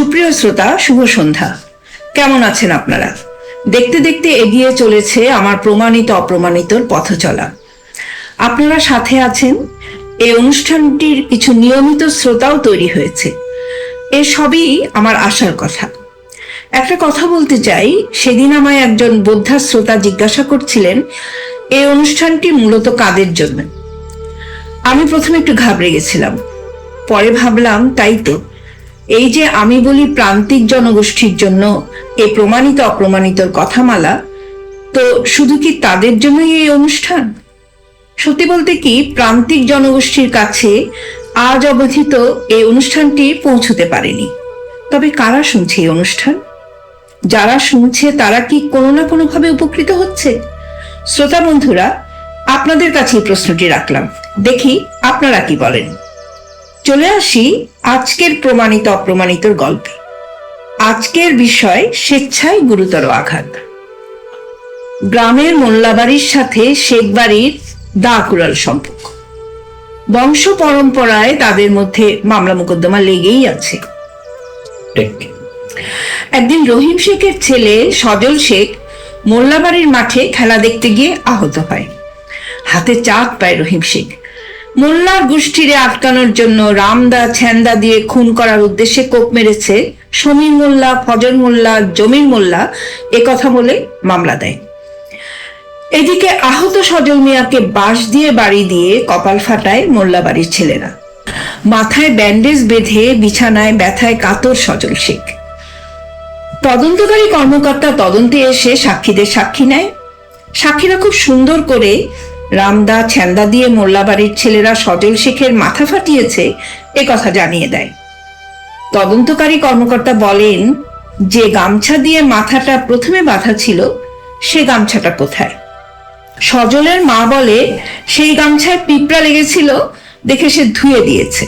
সুপ্রিয় শ্রোতা, শুভ সন্ধ্যা। কেমন আছেন আপনারা? দেখতে দেখতে এগিয়ে চলেছে আমার প্রমাণিত অপ্রমাণিতর পথ চলা। আপনারা সাথে আছেন? এই অনুষ্ঠানটির কিছু নিয়মিত শ্রোতাও তৈরি হয়েছে। এ সবই আমার আশার কথা। একটা কথা বলতে চাই, সেদিন আমায় একজন বোদ্ধা শ্রোতা জিজ্ঞাসা করছিলেন এই অনুষ্ঠানটি মূলত কাদের জন্য? আমি প্রথমে একটু ঘাবড়ে গেছিলাম। পরে ভাবলাম, তাই তো। এই যে আমি বলি প্রান্তিক জনগোষ্ঠীর জন্য এ প্রমাণিত অপ্রমাণিতর কথামালা, তো শুধু কি তাদের জন্যই এই অনুষ্ঠান? সত্যি বলতে কি প্রান্তিক জনগোষ্ঠীর কাছে আজ অবধি তো এই অনুষ্ঠানটি পৌঁছতে পারেনি। তবে কারা শুনছে এই অনুষ্ঠান? যারা শুনছে তারা কি কোনো না কোনোভাবে উপকৃত হচ্ছে? শ্রোতা বন্ধুরা, আপনাদের কাছে প্রশ্নটি রাখলাম। দেখি আপনারা কি বলেন। চলে আসি আজকের প্রমাণিত অপ্রমাণিতর গল্পে। আজকের বিষয় স্বেচ্ছায় গুরুতর আঘাত। গ্রামের মোল্লাবাড়ির সাথে শেখ বাড়ির দা কুড়াল সম্পর্ক। বংশ পরম্পরায় তাদের মধ্যে মামলা মোকদ্দমা লেগেই আছে। একদিন রহিম শেখের ছেলে সজল শেখ মোল্লাবাড়ির মাঠে খেলা দেখতে গিয়ে আহত হয়। হাতে চাপ পায় রহিম শেখ। মোল্লার গোষ্ঠীরে আটকানোর জন্য রামদা ছ্যান্দা দিয়ে খুন করার উদ্দেশ্যে কোপ মেরেছে সমীর মোল্লা ফজর মোল্লা, জমির মোল্লা কথা বলে মামলা দেয়। এদিকে আহত সজল মিয়াকে বাঁশ দিয়ে বাড়ি দিয়ে কপাল ফাটায় মোল্লা বাড়ির ছেলেরা। মাথায় ব্যান্ডেজ বেঁধে বিছানায় ব্যথায় কাতর সজল শেখ। তদন্তকারী কর্মকর্তা তদন্তে এসে সাক্ষীদের সাক্ষী নেয়। সাক্ষীরা খুব সুন্দর করে রামদা ছ্যান্দা দিয়ে মোল্লাবাড়ির ছেলেরা সজল শেখের মাথা ফাটিয়েছে, এ কথা জানিয়ে দেয়। তদন্তকারী কর্মকর্তা বলেন, যে গামছা দিয়ে মাথাটা প্রথমে বাঁধা ছিল, সে গামছাটা কোথায়? সজলের মা বলে, সেই গামছায় পিঁপড়া লেগেছিল, দেখে সে ধুয়ে দিয়েছে।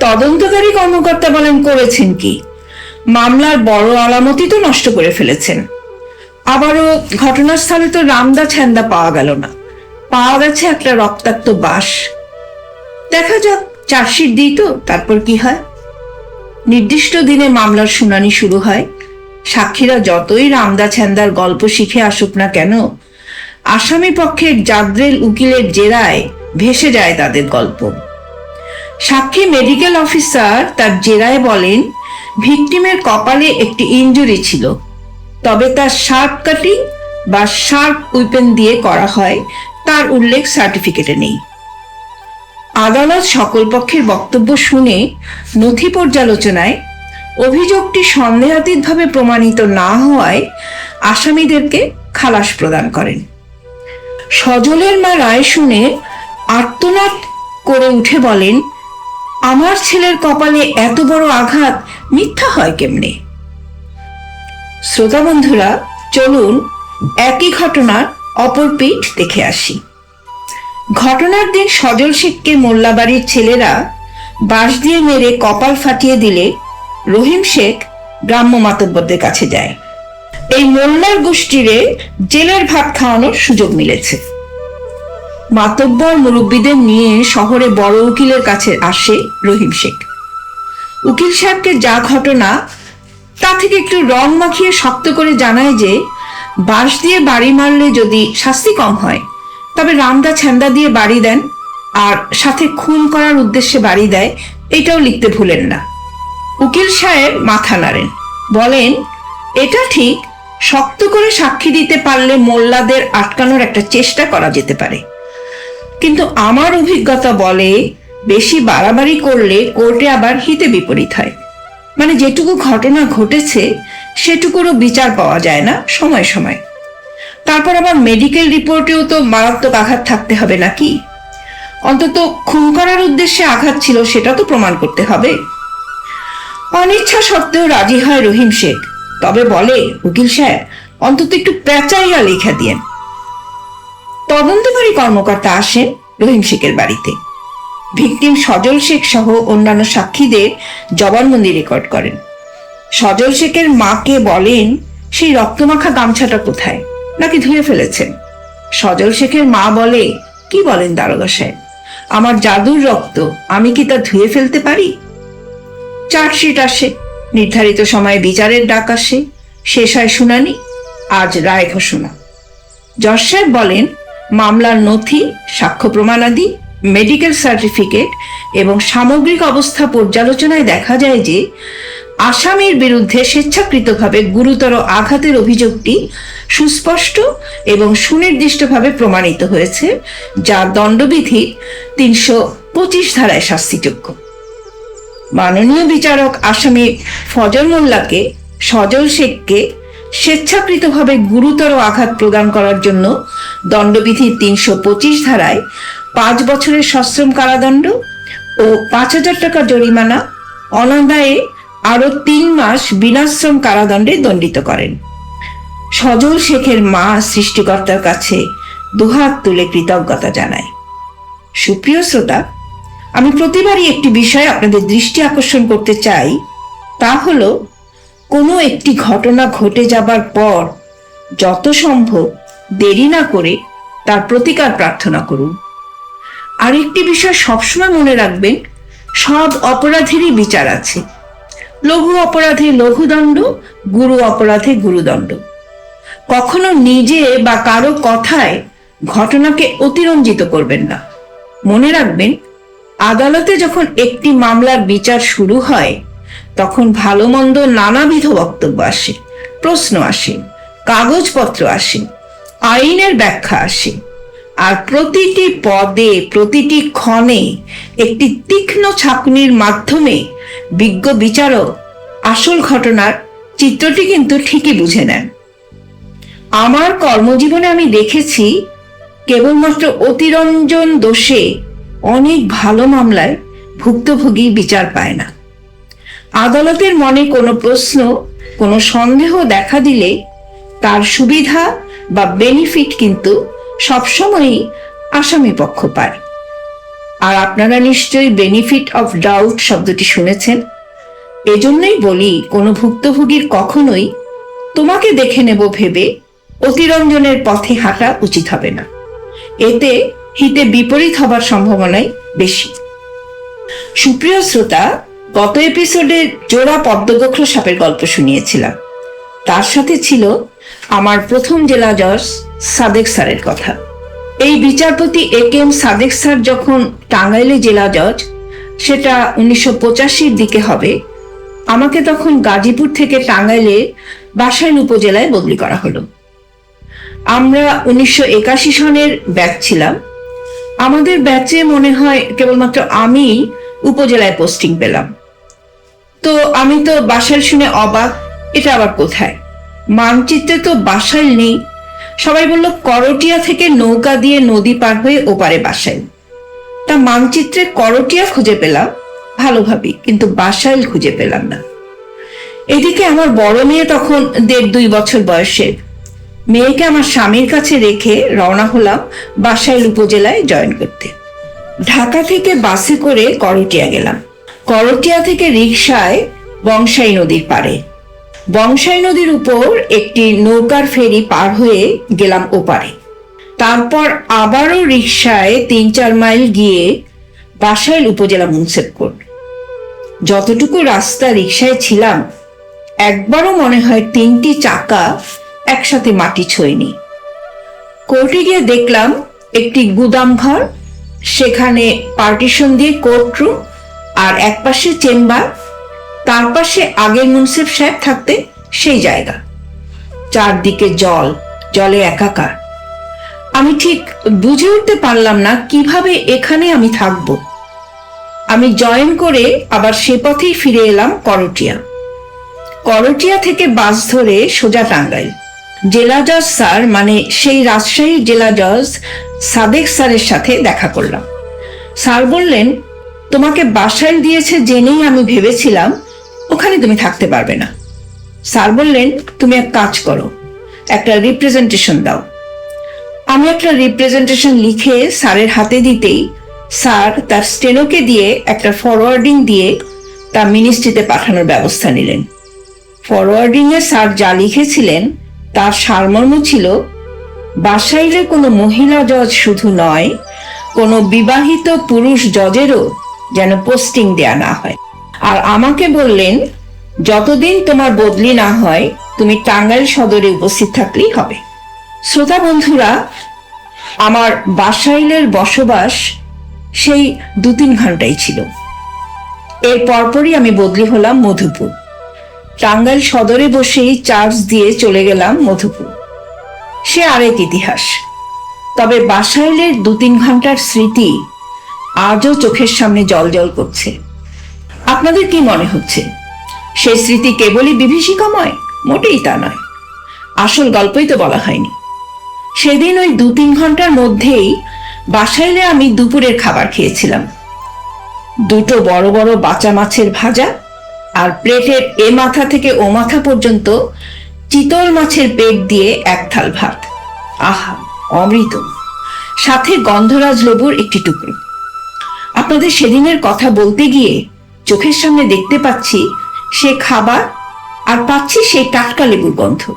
তদন্তকারী কর্মকর্তা বলেন, করেছেন কি? মামলার বড় আলামতি তো নষ্ট করে ফেলেছেন। আবারও ঘটনাস্থলে তো রামদা ছ্যান্দা পাওয়া গেল না। পাওয়া গেছে একটা রক্তাক্ত বাস। দেখা যাক, চার্জশিট দিই তো, তারপর কি হয়? নির্দিষ্ট দিনে মামলার শুনানি শুরু হয়। সাক্ষীরা যতই রামদা ছ্যান্দার গল্প শিখে আসুক না কেন, আসামি পক্ষের জাদ্রেল উকিলের জেরায় ভেসে যায় তাদের গল্প। সাক্ষী মেডিকেল অফিসার তার জেরায় বলেন, ভিকটিমের কপালে একটি ইনজুরি ছিল। তবে তার শার্প কাটিং বা শার্প উইপেন দিয়ে করা হয় তার উল্লেখ সার্টিফিকেটে নেই। আদালত সকল পক্ষের বক্তব্য শুনে নথি পর্যালোচনায় অভিযোগটি সন্দেহাতীতভাবে প্রমাণিত না হওয়ায় আসামিদেরকে খালাস প্রদান করেন। সজলের মা রায় শুনে আর্তনাদ করে উঠে বলেন, আমার ছেলের কপালে এত বড় আঘাত, মিথ্যা হয় কেমনে? শ্রোতা বন্ধুরা, চলুন একই ঘটনার অপর পিঠ দেখে আসি। ঘটনার দিন সজল শেখকে মোল্লাবাড়ির ছেলেরা বাঁশ দিয়ে মেরে কপাল ফাটিয়ে দিলে রহিম শেখ গ্রাম্য মাতব্বরদের কাছে যায়। এই মোল্লার গোষ্ঠীরে জেলের ভাত খাওয়ানোর সুযোগ মিলেছে। মাতব্বর মুরব্বীদের নিয়ে শহরে বড় উকিলের কাছে আসে রহিম শেখ। উকিল সাহেবকে যা ঘটনা তা থেকে একটু রং মাখিয়ে শক্ত করে জানায় যে বাঁশ দিয়ে বাড়ি মারলে যদি শাস্তি কম হয়, তবে রামদা ছ্যান্দা দিয়ে বাড়ি দেন আর সাথে খুন করার উদ্দেশ্যে বাড়ি দেয়, এটাও লিখতে ভুলেন না। উকিল সাহেব মাথা নাড়েন, বলেন, এটা ঠিক, শক্ত করে সাক্ষী দিতে পারলে মোল্লাদের আটকানোর একটা চেষ্টা করা যেতে পারে। কিন্তু আমার অভিজ্ঞতা বলে, বেশি বাড়াবাড়ি করলে কোর্টে আবার হিতে বিপরীত হয়। মানে যেটুকু ঘটনা ঘটেছে, সেটুকুরও বিচার পাওয়া যায় না, সময় সময়। তারপর আবার মেডিকেল রিপোর্টেও তো মারাত্মক আঘাত থাকতে হবে নাকি? অন্তত খুন করার উদ্দেশ্যে আঘাত ছিল সেটা তো প্রমাণ করতে হবে। অনিচ্ছা সত্ত্বেও রাজি হয় রহিম শেখ। তবে বলে, উকিল সাহেব, অন্তত একটু পেঁচাইয়া লেখা দিয়েন। তদন্তকারী কর্মকর্তা আসেন রহিম শেখের বাড়িতে। ভিকটিম সজল শেখ সহ অন্যান্য সাক্ষীদের জবানবন্দি রেকর্ড করেন। সজল শেখের মাকে বলেন, সেই রক্তমাখা গামছাটা কোথায়? নাকি ধুয়ে ফেলেছেন? সজল শেখের মা বলে, কি বলেন দারোগা সাহেব? আমার জাদুর রক্ত, আমি কি তা ধুয়ে ফেলতে পারি? চার্জশিট আসে, নির্ধারিত সময়ে বিচারের ডাক আসে, শেষ হয় শুনানি, আজ রায় ঘোষণা। জজ সাহেব বলেন, মামলার নথি, সাক্ষ্য প্রমাণাদি মেডিকেল সার্টিফিকেট এবং সামগ্রিক অবস্থা পর্যালোচনায় দেখা যায় যে আসামির বিরুদ্ধে স্বেচ্ছাকৃতভাবে গুরুতর আঘাতের অভিযোগটি সুস্পষ্ট এবং সুনির্দিষ্টভাবে প্রমাণিত হয়েছে, যা দণ্ডবিধি তিনশো পঁচিশ ধারায় শাস্তিযোগ্য। মাননীয় বিচারক আসামি ফজল মোল্লাকে, সজল শেখকে স্বেচ্ছাকৃতভাবে গুরুতর আঘাত প্রদান করার জন্য দণ্ডবিধির তিনশো পঁচিশ ধারায় পাঁচ বছরের সশ্রম কারাদণ্ড ও পাঁচ হাজার টাকা জরিমানা অনাদায়ে আরও তিন মাস বিনাশ্রম কারাদণ্ডে দণ্ডিত করেন। সজল শেখের মা সৃষ্টিকর্তার কাছে দুহাত তুলে কৃতজ্ঞতা জানায়। সুপ্রিয় শ্রোতা, আমি প্রতিবারই একটি বিষয় আপনাদের দৃষ্টি আকর্ষণ করতে চাই, তা হলো, কোনো একটি ঘটনা ঘটে যাবার পর যত সম্ভব দেরি না করে তার প্রতিকার প্রার্থনা করুন। আরেকটি বিষয় সবসময় মনে রাখবেন, সব অপরাধেরই বিচার আছে। লঘু অপরাধে লঘুদণ্ড, গুরু অপরাধে গুরুদণ্ড। কখনো নিজে বা কারও কথায় ঘটনাকে অতিরঞ্জিত করবেন না। মনে রাখবেন, আদালতে যখন একটি মামলার বিচার শুরু হয়, তখন ভালো মন্দ নানাবিধ বক্তব্য আসে, প্রশ্ন আসে, কাগজপত্র আসে, আইনের ব্যাখ্যা আসে। আর প্রতিটি পদে, প্রতিটি ক্ষণে একটি তীক্ষ্ণ ছাঁকনির মাধ্যমে বিজ্ঞ বিচারক আসল ঘটনার চিত্রটি কিন্তু ঠিকই বুঝে নেন। আমার কর্মজীবনে আমি দেখেছি, কেবলমাত্র অতিরঞ্জন দোষে অনেক ভালো মামলায় ভুক্তভোগী বিচার পায় না। আদালতের মনে কোনো প্রশ্ন, কোনো সন্দেহ দেখা দিলে তার সুবিধা বা বেনিফিট কিন্তু সবসময়ই আসামি পক্ষ পায় আর আপনারা নিশ্চয়ই বেনিফিট অফ ডাউট শব্দটি শুনেছেন। এজন্যই বলি, কোনো ভুক্তভোগীর কখনোই তোমাকে দেখে নেব ভেবে অতিরঞ্জনের পথে হাঁটা উচিত হবে না। এতে হিতে বিপরীত হবার সম্ভাবনাই বেশি। সুপ্রিয় শ্রোতা, গত এপিসোডে জোড়া পদ্মগক্ষ সাপের গল্প শুনিয়েছিলাম। তার সাথে ছিল আমার প্রথম জেলা জজ সাদেক স্যারের কথা। এই বিচারপতি A K M Sadek sir যখন টাঙ্গাইলে জেলা জজ, সেটা উনিশশো পঁচাশির দিকে হবে, আমাকে তখন গাজীপুর থেকে টাঙ্গাইলে বাসাইল উপজেলায় বদলি করা হলো। আমরা উনিশশো একাশি সনের ব্যাচ ছিলাম। আমাদের ব্যাচে মনে হয় কেবলমাত্র আমি উপজেলায় পোস্টিং পেলাম। তো আমি তো বাসাইল শুনে অবাক, এটা আবার কোথায়? মানচিত্রে তো বাসাইল নেই সবাই বলল, করটিয়া থেকে নৌকা দিয়ে নদী পার হয়ে ওপারে বাসাইল তা মানচিত্রে করটিয়া খুঁজে পেলাম ভালোভাবেই কিন্তু বাসাইল খুঁজে পেলাম না। এদিকে আমার বড় মেয়ে তখন দেড় দুই বছর বয়সের মেয়েকে আমার স্বামীর কাছে রেখে রওনা হলাম বাসাইল উপজেলায় জয়েন করতে। ঢাকা থেকে বাসে করে করটিয়া গেলাম। করটিয়া থেকে রিকশায় বংশাই নদীর পাড়ে। বংশাই নদীর উপর একটি নৌকার ফেরি পার হয়ে গেলাম ওপারে। তারপর আবারও রিক্সায় তিন চার মাইল গিয়ে বাসাইল উপজেলা মুন্সেফ কোর্ট যতটুকু রাস্তা রিক্সায় ছিলাম, একবারও মনে হয় তিনটি চাকা একসাথে মাটি ছোঁয়নি। কোর্টে গিয়ে দেখলাম একটি গুদাম ঘর, সেখানে পার্টিশন দিয়ে কোর্ট রুম আর এক পাশে চেম্বার তার পাশে আগের মুন্সিফ সাহেব থাকতে সেই জায়গা। চারদিকে জল, জলে একাকার। আমি ঠিক বুঝে উঠতে পারলাম না কীভাবে এখানে আমি থাকব। আমি জয়েন করে আবার সে পথেই ফিরে এলাম করটিয়া। করটিয়া থেকে বাস ধরে সোজা টাঙ্গাইল। জেলা জজ স্যার মানে সেই রাজশাহী জেলা জজ সাদেক স্যারের সাথে দেখা করলাম। স্যার বললেন, তোমাকে বাসায় দিয়েছে জেনেই আমি ভেবেছিলাম ওখানে তুমি থাকতে পারবে না। স্যার বললেন, তুমি এক কাজ করো, একটা রিপ্রেজেন্টেশন দাও। আমি একটা রিপ্রেজেন্টেশন লিখে স্যারের হাতে দিতেই স্যার তার স্টেনোকে দিয়ে একটা ফরওয়ার্ডিং দিয়ে তা মিনিস্ট্রিতে পাঠানোর ব্যবস্থা নিলেন। ফরওয়ার্ডিং এ স্যার যা লিখেছিলেন, তার সারমর্ম ছিল, বাসাইলে কোনো মহিলা জজ শুধু নয়, কোনো বিবাহিত পুরুষ জজেরও যেন পোস্টিং দেয়া না হয়। আর আমাকে বললেন, যতদিন তোমার বদলি না হয়, তুমি টাঙ্গাইল সদরে উপস্থিত থাকলেই হবে। শ্রোতা বন্ধুরা, আমার বাসাইলের বসবাস সেই দু তিন ঘন্টাই ছিল। এর পরপরই আমি বদলি হলাম মধুপুর। টাঙ্গাইল সদরে বসেই চার্জ দিয়ে চলে গেলাম মধুপুর। সে আরেক ইতিহাস। তবে বাসাইলের দু তিন ঘণ্টার স্মৃতি আজও চোখের সামনে জল জল করছে। আপনাদের কি মনে হচ্ছে? সে স্মৃতি কেবলই বিভীষিকাময়? মোটেই তা নয়। আসল গল্পই তো বলা হয়নি। সেদিন ওই দু তিন ঘণ্টার মধ্যেই বাসাইলে আমি দুপুরের খাবার খেয়েছিলাম। দুটো বড় বড় বাঁচা মাছের ভাজা আর প্লেটের এ মাথা থেকে ও মাথা পর্যন্ত চিতল মাছের পেট দিয়ে এক থাল ভাত। আহা, অমৃত। সাথে গন্ধরাজ লেবুর একটি টুকরো। আপনাদের সেদিনের কথা বলতে গিয়ে চোখের সামনে দেখতে পাচ্ছি সে খাবার আর পাচ্ছি সেই টাটকা লেবুর গন্ধ।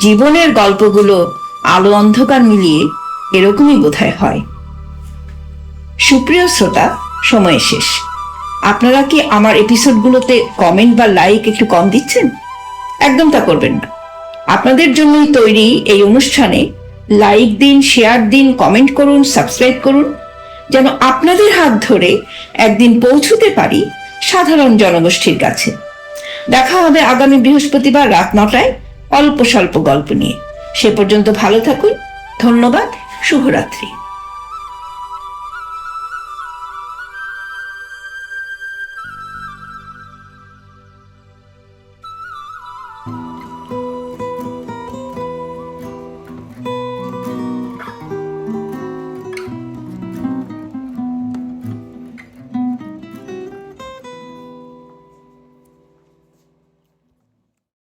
জীবনের গল্পগুলো আলো অন্ধকার মিলিয়ে এরকমই বোধহয় হয়। সুপ্রিয় শ্রোতা, সময় শেষ। আপনারা কি আমার এপিসোডগুলোতে কমেন্ট বা লাইক একটু কম দিচ্ছেন? একদম তা করবেন না। আপনাদের জন্যই তৈরি এই অনুষ্ঠানে লাইক দিন, শেয়ার দিন, কমেন্ট করুন, সাবস্ক্রাইব করুন। যেন আপনাদের হাত ধরে একদিন পৌঁছতে পারি সাধারণ জনগোষ্ঠীর কাছে। দেখা হবে আগামী বৃহস্পতিবার রাত নটায় অল্প স্বল্প গল্প নিয়ে। সে পর্যন্ত ভালো থাকুন, ধন্যবাদ, শুভরাত্রি।